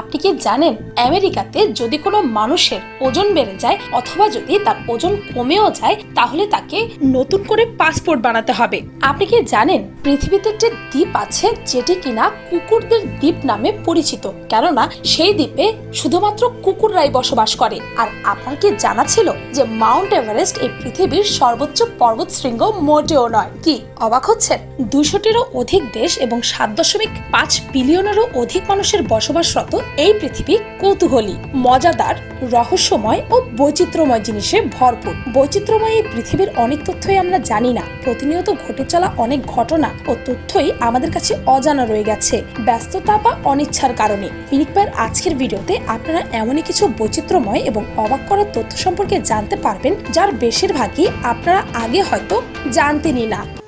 আপনি কি জানেন, আমেরিকাতে যদি কোনো মানুষের ওজন বেড়ে যায় অথবা যদি তার ওজন কমেও যায়, তাহলে তাকে নতুন করে পাসপোর্ট বানাতে হবে। আপনি কি জানেন, পৃথিবীতে একটি দ্বীপ আছে যেটি কিনা কুকুরদের দ্বীপ নামে পরিচিত, কেননা সেই দ্বীপে শুধুমাত্র কুকুররাই বসবাস করে। আর আপনার কি জানা ছিল যে মাউন্ট এভারেস্ট এই পৃথিবীর সর্বোচ্চ পর্বত শৃঙ্গ মোটেও নয়? কি, অবাক হচ্ছেন? দুশোটিরও অধিক দেশ এবং সাত দশমিক পাঁচ বিলিয়নেরও অধিক মানুষের বসবাসরত এই পৃথিবী কৌতূহলী, মজাদার, রহস্যময় ও বৈচিত্র্যময় জিনিসে ভরপুর। বৈচিত্র্যময় এই পৃথিবীর অনেক তথ্যই আমরা জানি না। প্রতিনিয়ত ঘটে চলা অনেক ঘটনা ও তথ্যই আমাদের কাছে অজানা রয়ে গেছে। ব্যস্ততা বা অনিচ্ছার কারণে। ভাইয়ের আজকের ভিডিওতে আপনারা এমনই কিছু বৈচিত্র্যময় এবং অবাক করার তথ্য সম্পর্কে জানতে পারবেন, যার বেশিরভাগই আপনারা আগে হয়তো জানতেনই না।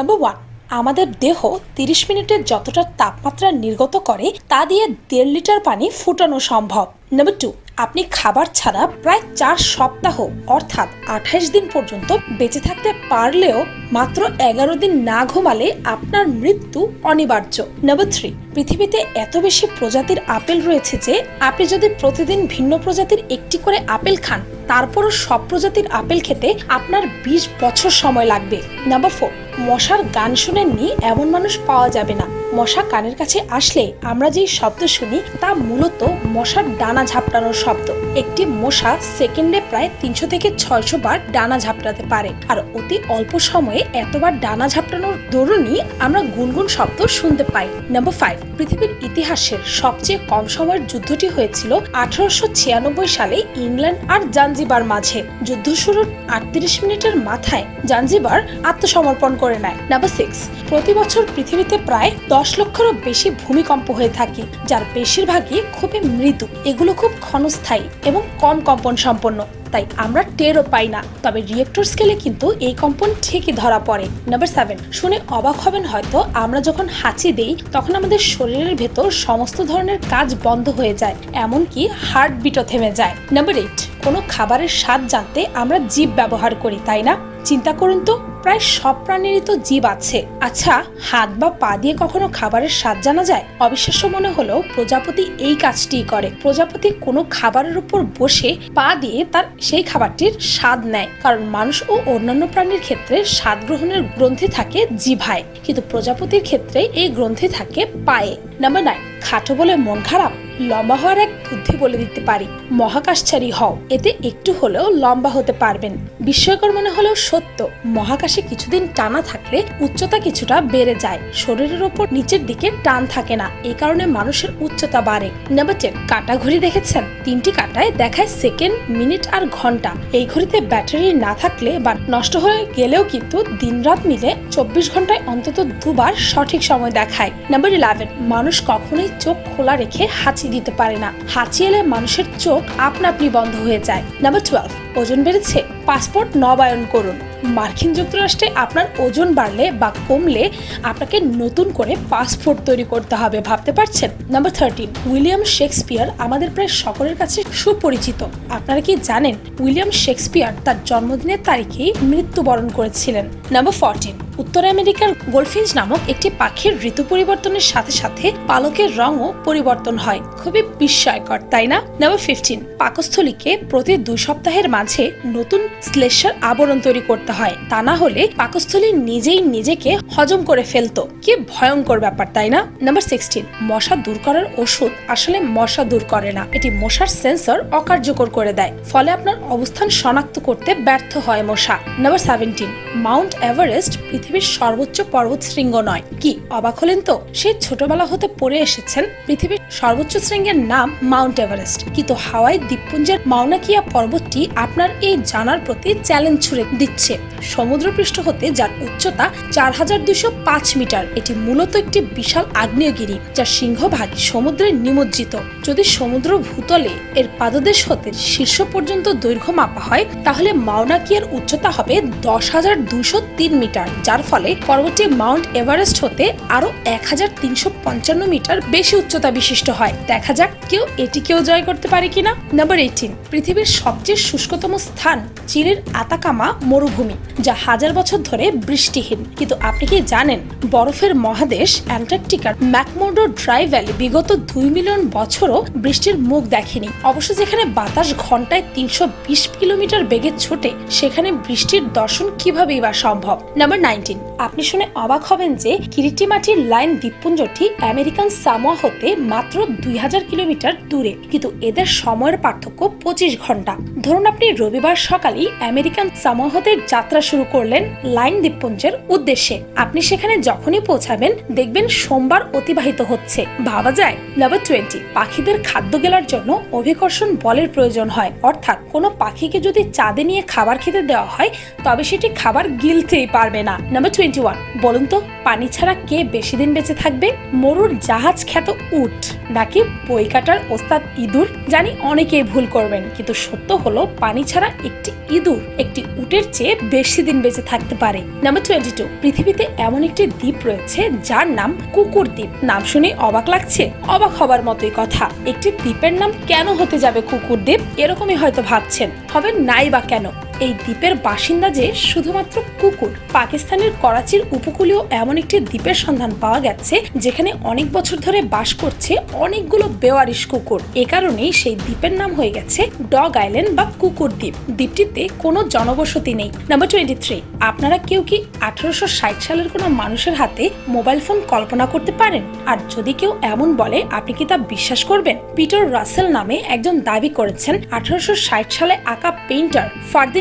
নাম্বার ওয়ান আমাদের দেহ তিরিশ মিনিটে যতটা তাপমাত্রা নির্গত করে, তা দিয়ে দেড় লিটার পানি ফুটানো সম্ভব। নাম্বার টু আপনি খাবার ছাড়া প্রায় চার সপ্তাহ, অর্থাৎ আঠাইশ দিন পর্যন্ত বেঁচে থাকতে পারলেও মাত্র এগারো দিন না ঘুমালে আপনার মৃত্যু অনিবার্য। নাম্বার থ্রি পৃথিবীতে এত বেশি প্রজাতির আপেল রয়েছে যে, আপনি যদি প্রতিদিন ভিন্ন প্রজাতির একটি করে আপেল খান, তারপরও সব প্রজাতির আপেল খেতে আপনার বিশ বছর সময় লাগবে। নাম্বার ফোর মশার গান শুনেননি এমন মানুষ পাওয়া যাবে না। মশা কানের কাছে আসলে আমরা যেই শব্দ শুনি, তা মূলত মশার ডানা ঝাপটানোর শব্দ। একটি মশা সেকেন্ডে প্রায় তিনশো থেকে ছয়শো বার ডানা ঝাপটাতে পারে। আর অতি অল্প সময়ে এতবার ডানা ঝাপটানোর দরুনই আমরা গুনগুন শব্দ শুনতে পাই। নাম্বার ফাইভ, পৃথিবীর ইতিহাসের সবচেয়ে কম সময়ের যুদ্ধটি হয়েছিল আঠারোশো ছিয়ানব্বই সালে ইংল্যান্ড আর জাঞ্জিবার মাঝে। যুদ্ধ শুরুর আটত্রিশ মিনিটের মাথায় জাঞ্জিবার আত্মসমর্পণ করে নেয়। নাম্বার সিক্স প্রতি বছর পৃথিবীতে প্রায় দশ লক্ষেরও বেশি ভূমিকম্প হয়ে থাকে, যার বেশিরভাগই খুবই মৃদু। এগুলো খুব ক্ষণস্থায়ী এবং কম কম্পন সম্পন্ন তাই আমরা টেরও পাই না। তবে রিয়েক্টর স্কেলে কিন্তু এই কম্পন ঠিকই ধরা পড়ে। নাম্বার সেভেন শুনে অবাক হবেন হয়তো, আমরা যখন হাঁচি দেই, তখন আমাদের শরীরের ভেতর সমস্ত ধরনের কাজ বন্ধ হয়ে যায়, এমনকি হার্ট বিটও থেমে যায়। নাম্বার এইট কোনো খাবারের স্বাদ জানতে আমরা জীব ব্যবহার করি, তাই না? চিন্তা করুন তো, প্রায় সব প্রাণীরই তো জীব আছে। আচ্ছা হাত বা পা দিয়ে কখনো খাবারের স্বাদ জানা যায়? অবিশ্বাস্য মনে হলেও প্রজাপতি এই কাজটিই করে। প্রজাপতি কোনো খাবারের উপর বসে পা দিয়ে তার সেই খাবারটির স্বাদ নেয়। কারণ মানুষ ও অন্যান্য প্রাণীর ক্ষেত্রে স্বাদ গ্রহণের গ্রন্থি থাকে জিভায়। কিন্তু প্রজাপতির ক্ষেত্রে এই গ্রন্থি থাকে পায়ে। নাম্বার নাইন, খাটো বলে মন খারাপ? লম্বা হওয়ার এক বুদ্ধি বলে দিতে পারি। মহাকাশচারী হও। এতে একটু হলেও লম্বা হতে পারবেন। বিস্ময়কর মনে হলেও সত্য, মহাকাশে কিছুদিন টানা থাকলে উচ্চতা কিছুটা বেড়ে যায়। শরীরের ওপর নিচের দিকে টান থাকে না। এই কারণে মানুষের উচ্চতা বাড়ে। নাম্বার টেন কাটা ঘড়ি দেখেছেন? তিনটি কাটায় দেখায় সেকেন্ড, মিনিট আর ঘণ্টা। এই ঘড়িতে ব্যাটারি না থাকলে বা নষ্ট হয়ে গেলেও কিন্তু দিনরাত মিলে চব্বিশ ঘন্টায় অন্তত দুবার সঠিক সময় দেখায়। নাম্বার ইলেভেন, মানুষ কখনোই চোখ খোলা রেখে হাঁচি দিতে পারে না। হাঁচি এলে মানুষের চোখ আপনা আপনি বন্ধ হয়ে যায়। নাম্বার টুয়েলভ ওজন বেড়েছে পাসপোর্ট নবায়ন করুন। মার্কিন যুক্তরাষ্ট্রে আপনার ওজন বাড়লে বা কমলে আপনাকে নতুন করে পাসপোর্ট তৈরি করতে হবে, ভাবতে পারছেন? নাম্বার থার্টিন উইলিয়াম শেক্সপিয়ার আমাদের প্রায় সকলের কাছে সুপরিচিত। আপনারা কি জানেন উইলিয়াম শেক্সপিয়ার তার জন্মদিনের তারিখেই মৃত্যুবরণ করেছিলেন? নাম্বার ফোরটিন উত্তর আমেরিকার গোলফিঞ্চ নামক একটি পাখির ঋতু পরিবর্তনের সাথে সাথে পালকের রঙও পরিবর্তন হয়। খুবই বিস্ময়কর, তাই না? নাম্বার ফিফটিন পাকস্থলীকে প্রতি দুই সপ্তাহের মাঝে নতুন শ্লেষার আবরণ তৈরি করতে হয়। তা না হলে পাকস্থলী নিজেই নিজেকে হজম করে ফেলতো। কি ভয়ঙ্কর ব্যাপার, তাই না? নাম্বার সিক্সটিন মশা দূর করার ওষুধ আসলে মশা দূর করে না। এটি মশার সেন্সর অকার্যকর করে দেয়। ফলে আপনার অবস্থান শনাক্ত করতে ব্যর্থ হয় মশা। নাম্বার সেভেন্টিন মাউন্ট এভারেস্ট পৃথিবীর সর্বোচ্চ পর্বত শৃঙ্গ নয়। কি, অবাক হলেন তো? সে ছোটবেলা হতে পড়ে এসেছেন পৃথিবীর সর্বোচ্চ শৃঙ্গের নাম মাউন্ট এভারেস্ট কিন্তু হাওয়াই দ্বীপপুঞ্জের মাউনাকিয়া পর্বতটি আপনার এই জানার প্রতি চ্যালেঞ্জ ছুড়ে দিচ্ছে। সমুদ্রপৃষ্ঠ হতে যার উচ্চতা চার হাজার দুশো পাঁচ মিটার, এটি মূলত একটি বিশাল আগ্নেয়গিরি যার সিংহভাগ সমুদ্রে নিমজ্জিত। যদি সমুদ্র ভূতলে এর পাদদেশ হতে শীর্ষ পর্যন্ত দৈর্ঘ্য মাপা হয়, তাহলে মাউনাকিয়ার উচ্চতা হবে দশ হাজার দুশো তিন মিটার, যার ফলে পর্বতটি মাউন্ট এভারেস্ট হতে আরও এক হাজার তিনশো পঞ্চান্ন মিটার বেশি উচ্চতা বিশিষ্ট হয়। দেখা যাক কেউ এটিকেও জয় করতে পারে কিনা। নাম্বার এইটিন, পৃথিবীর সবচেয়ে শুষ্কতম স্থান চিলির আতাকামা মরুভূমি, যা হাজার বছর ধরে বৃষ্টিহীন। কিন্তু আপনি কি জানেন, বরফের মহাদেশ অ্যান্টার্কটিকার ম্যাকমোডো ড্রাই ভ্যালি বিগত দুই মিলিয়ন বছরও বৃষ্টির মুখ দেখেনি। অবশ্য যেখানে বাতাস ঘন্টায় তিনশো বিশ কিলোমিটার বেগে ছোটে, সেখানে বৃষ্টির দর্শন কিভাবেই বা সম্ভব? নাম্বার নাইনটিন আপনি শুনে অবাক হবেন যে কিরিটিমাটির লাইন দ্বীপপুঞ্জটি আমেরিকান সামোয়া হতে মাত্র দুই হাজার কিলোমিটার দূরে। কিন্তু এদের সময়ের পার্থক্য পঁচিশ ঘণ্টা। ধরুন আপনি রবিবার সকালেই আমেরিকান সামোয়া যাত্রা শুরু করলেন লাইন দ্বীপপুঞ্জের উদ্দেশ্যে। আপনি সেখানে যখনই পৌঁছাবেন, দেখবেন সোমবার অতিবাহিত হচ্ছে। ভাবা যায় নাম্বার টোয়েন্টি পাখিদের খাদ্য গেলার জন্য অভিকর্ষণ বলের প্রয়োজন হয়। অর্থাৎ কোনো পাখিকে যদি চাঁদে নিয়ে খাবার খেতে দেওয়া হয়, তবে সেটি খাবার গিলতেই পারবে না। নাম্বার টোয়েন্টি ওয়ান বলুন তো, পানি ছাড়া কে বেশি দিন বেঁচে থাকবে? মরুর জাহাজ খ্যাত উট, নাকি বই কাটার ওস্তাদ ইঁদুর? জানি অনেকেই ভুল করবেন, কিন্তু সত্য হলো পানি ছাড়া একটি ইঁদুর একটি উটের চেয়ে বেশি দিন বেঁচে থাকতে পারে। নাম্বার টোয়েন্টি টু পৃথিবীতে এমন একটি দ্বীপ রয়েছে যার নাম কুকুর দ্বীপ। নাম শুনে অবাক লাগছে, অবাক হবার মতোই কথা। একটি দ্বীপের নাম কেন হতে যাবে কুকুর দ্বীপ? এরকমই হয়তো ভাবছেন। হবে নাই বা কেন? এই দ্বীপের বাসিন্দা যে শুধুমাত্র কুকুর। পাকিস্তানের করাচির উপকূলীয় এমন একটি দ্বীপের সন্ধান পাওয়া গেছে, যেখানে অনেক বছর ধরে বাস করছে অনেকগুলো বেওয়ারিশ কুকুর। এ কারণেই সেই দ্বীপের নাম হয়ে গেছে ডগ আইল্যান্ড বা কুকুর দ্বীপ। দ্বীপটিতে কোনো জনবসতি নেই। নাম্বার টোয়েন্টি থ্রি, আপনারা কেউ কি আঠারোশো ষাট সালের কোনো মানুষের হাতে মোবাইল ফোন কল্পনা করতে পারেন? আর যদি কেউ এমন বলে, আপনি কি তা বিশ্বাস করবেন? পিটার রাসেল নামে একজন দাবি করেছেন, আঠারোশো ষাট সালে আঁকা পেইন্টার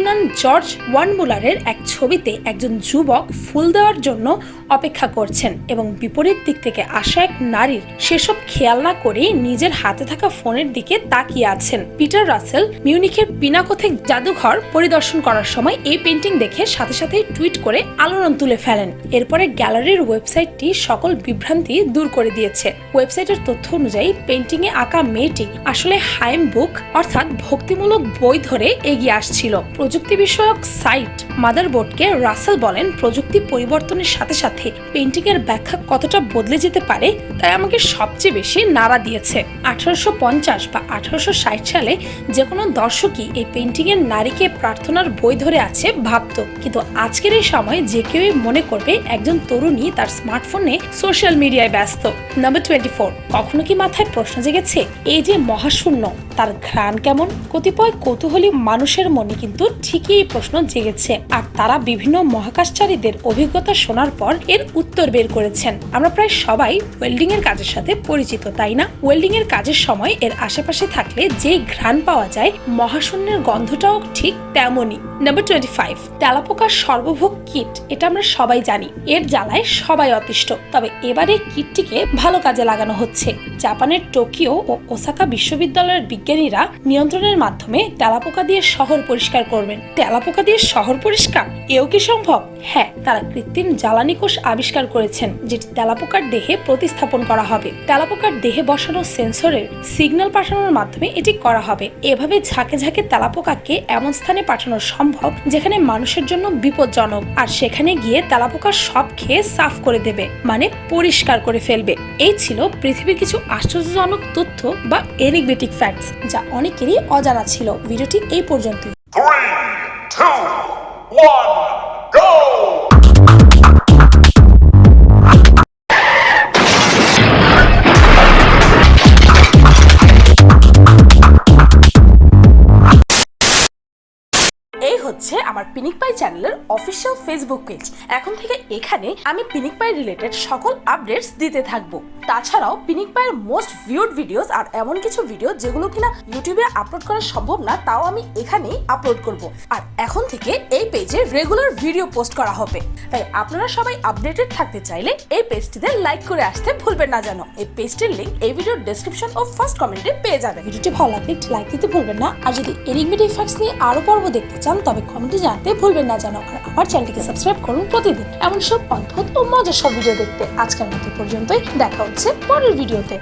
ফার্দিনান্ড জর্জ ওয়ানমুলারের এক ছবিতে একজন যুবক ফুল দেওয়ার জন্য অপেক্ষা করছেন এবং বিপরীত দিক থেকে আসা এক নারীর সেসব খেয়াল না করে নিজের হাতে থাকা ফোনের দিকে তাকিয়ে আছেন। পিটার রাসেল মিউনিখের পিনাকোথেক জাদুঘর পরিদর্শন করার সময় এই পেন্টিং দেখে সাথে সাথে টুইট করে আলোড়ন তুলে ফেলেন। এরপরে গ্যালারির ওয়েবসাইটটি সকল বিভ্রান্তি দূর করে দিয়েছে। ওয়েবসাইটের তথ্য অনুযায়ী পেন্টিং এ আঁকা মেয়েটি আসলে হাইম বুক, অর্থাৎ ভক্তিমূলক বই ধরে এগিয়ে আসছিল। প্রযুক্তি বিষয়ক সাইট মাদারবোর্ডকে রাসেল বলেন, প্রযুক্তি পরিবর্তনের সাথে সাথে পেন্টিং এর ব্যাখ্যা কতটা বদলে যেতে পারে তাই আমাকে সবচেয়ে বেশি নাড়া দিয়েছে। আঠারোশো পঞ্চাশ বা আঠারোশো ষাট সালে যে কোনো দর্শকই এই পেন্টিং এর নারীকে প্রার্থনার বই ধরে আছে ভাবতো। কিন্তু আজকের এই সময় যে কেউই মনে করবে একজন তরুণী তার স্মার্টফোনে সোশ্যাল মিডিয়ায় ব্যস্ত। নাম্বার টোয়েন্টি ফোর, কখনো কি মাথায় প্রশ্ন জেগেছে? এই যে মহাশূন্য, তার ঘ্রাণ কেমন? কতিপয় কৌতূহলী মানুষের মনে কিন্তু ঠিকই এই প্রশ্ন জেগেছে। আর তারা বিভিন্ন মহাকাশচারীদের অভিজ্ঞতা শোনার পর এর উত্তর বের করেছেন। আমরা প্রায় সবাই ওয়েল্ডিং এর কাজের সাথে পরিচিত, তাই না? ওয়েল্ডিং এর কাজের সময় এর আশেপাশে থাকলে যে ঘ্রাণ পাওয়া যায়, মহাশূন্যের গন্ধটাও ঠিক তেমনই। নাম্বার টোয়েন্টি ফাইভ তেলাপোকার সর্বভোগ কিট, এটা আমরা সবাই জানি। এর জ্বালায় সবাই অতিষ্ঠ। তবে এবারে কিটটিকে ভালো কাজে লাগানো হচ্ছে। জাপানের টোকিও ও ওসাকা বিশ্ববিদ্যালয়ের বিজ্ঞানীরা নিয়ন্ত্রণের মাধ্যমে তেলাপোকা দিয়ে শহর পরিষ্কার করবেন। তেলাপোকা দিয়ে শহর পরিষ্কার? এও কি সম্ভব? হ্যাঁ তারা কৃত্রিম জ্বালানি কোষ আবিষ্কার করেছেন, যেটি তেলাপোকার দেহে প্রতিস্থাপন করা হবে। তেলাপোকার দেহে বসানো সেন্সরের সিগন্যাল পাঠানোর মাধ্যমে এটি করা হবে। এভাবে ঝাঁকে ঝাঁকে তেলাপোকাকে এমন স্থানে পাঠানো সম্ভব যেখানে মানুষের জন্য বিপজ্জনক আর সেখানে গিয়ে তেলাপোকা সব খেয়ে সাফ করে দেবে মানে পরিষ্কার করে ফেলবে। এই ছিল পৃথিবীর কিছু আশ্চর্যজনক তথ্য বা এনিগমেটিক ফ্যাক্টস যা অনেকেরই অজানা ছিল। ভিডিওটি এই পর্যন্তই। Three, two, one, আমার পিনিক পাই চ্যানেলের অফিসিয়াল ফেসবুক পেজ এখন থেকে এখানে আমি পিনিক পাই রিলেটেড সকল আপডেটস দিতে থাকব। তাছাড়াও পিনিক পাইয়ের মোস্ট ভিউড ভিডিওস আর এমন কিছু ভিডিও যেগুলো কিনা ইউটিউবে আপলোড করা সম্ভব না, তাও আমি এখানেই আপলোড করব। আর এখন থেকে এই পেজে রেগুলার ভিডিও পোস্ট করা হবে। তাই আপনারা সবাই আপডেটেড থাকতে চাইলে এই পেজটিতে লাইক করে আসতে ভুলবেন না যেন। এই পেজটির লিঙ্ক এই ভিডিওর ডেসক্রিপশন ও ফার্স্ট কমেন্টে পেয়ে যাবেন। ভিডিওটি ভালো লাগলে লাইক দিতে ভুলবেন না। আর যদি এনিমেট ইফেক্টস নিয়ে আরও পর্ব দেখতে চান, তবে কমেন্টে জানাতে ভুলবেন না যেন। আর আমার চ্যানেলটিকে সাবস্ক্রাইব করুন প্রতিদিন। এমন সব অদ্ভুত ও মজার সব ভিডিও দেখতে। আজকের মতো পর্যন্তই। দেখা হচ্ছে পরের ভিডিওতে।